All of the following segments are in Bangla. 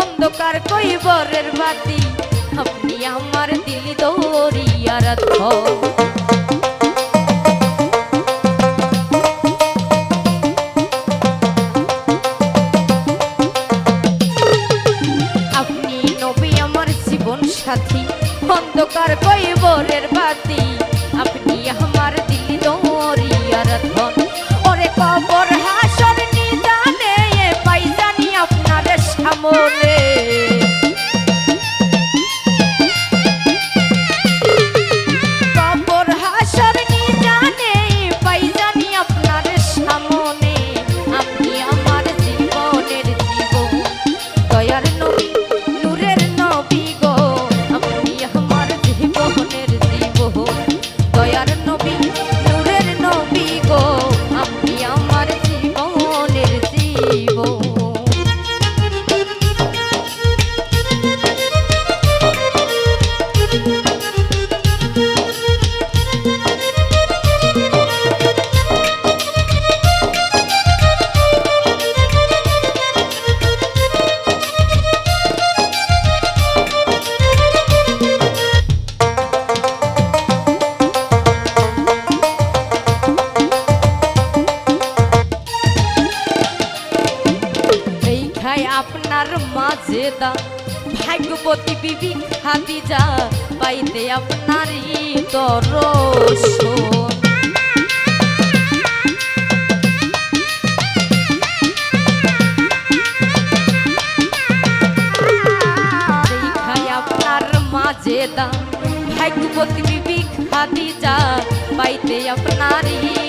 অন্ধকার কৈবরের বাতি আপনি আমার দিল ধর। আপনি নবী আমার জীবন সাথী, অন্ধকার কৈবরের বাতি আপনি আমার দিল দরিয়ার ধন ওরে কবর মাঝে দা ভাগ্যবতী বিবি খাদিজা পাইতে আপনারই দর্শন এই খায় আপনার মাঝে দা ভাগ্যবতী বিবি খাদিজা পাইতে আপনারই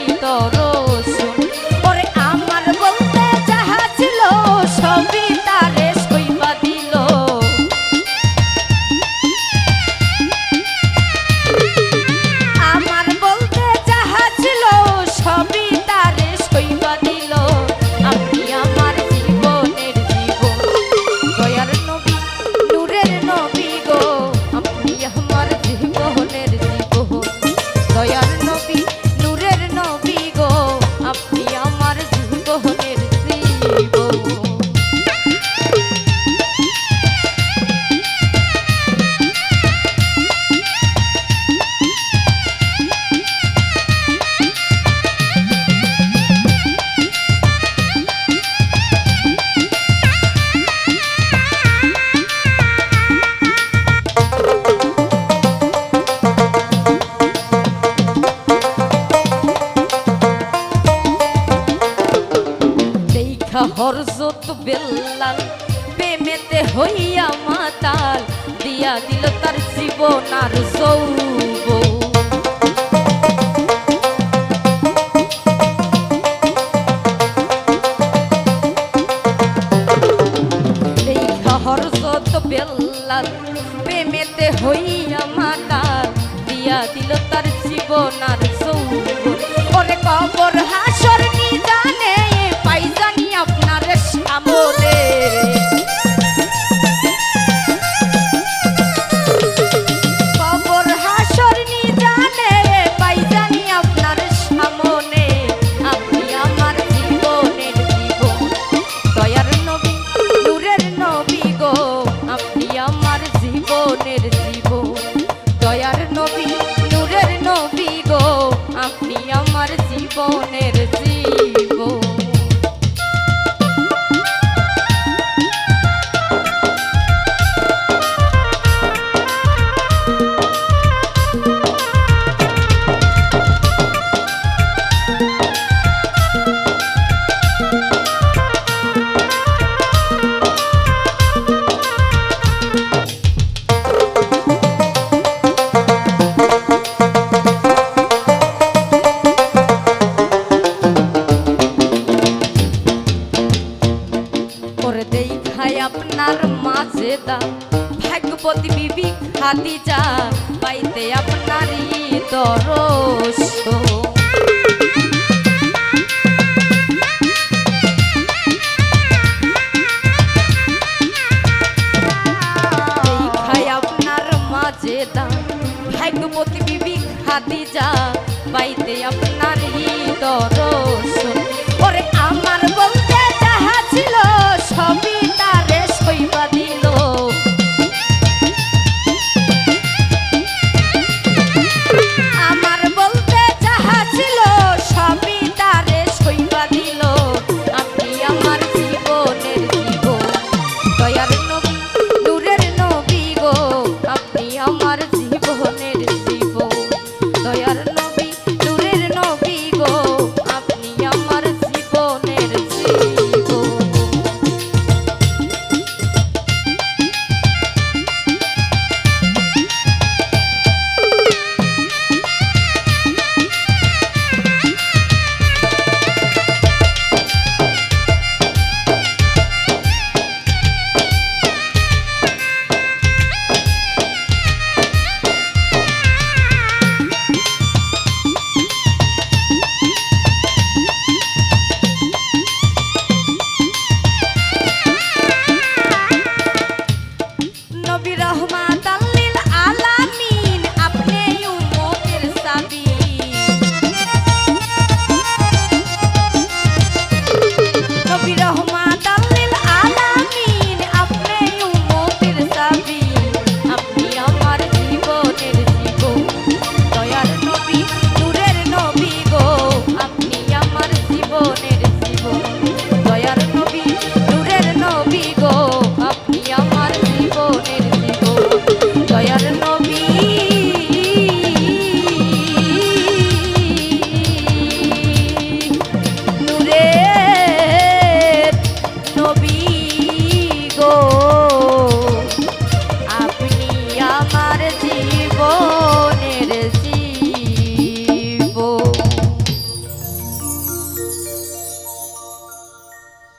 দেখা হরজত বেল্লাল, প্রেমেতে হইয়া মাতাল, দিয়া দিল তার জীবন আর যৌব হরজত বেল্লাল হইয়া মাতাল, দিয়া দিল তার জীবন আর যৌব ওরে কবর হাস ভাতিজা পাইতে আপনারই দরশ ভাগ্যবতী বিবি খাদিজা পাইতে আপনার হৃদয় ওরে আমার বলতে যাহা ছিল সবই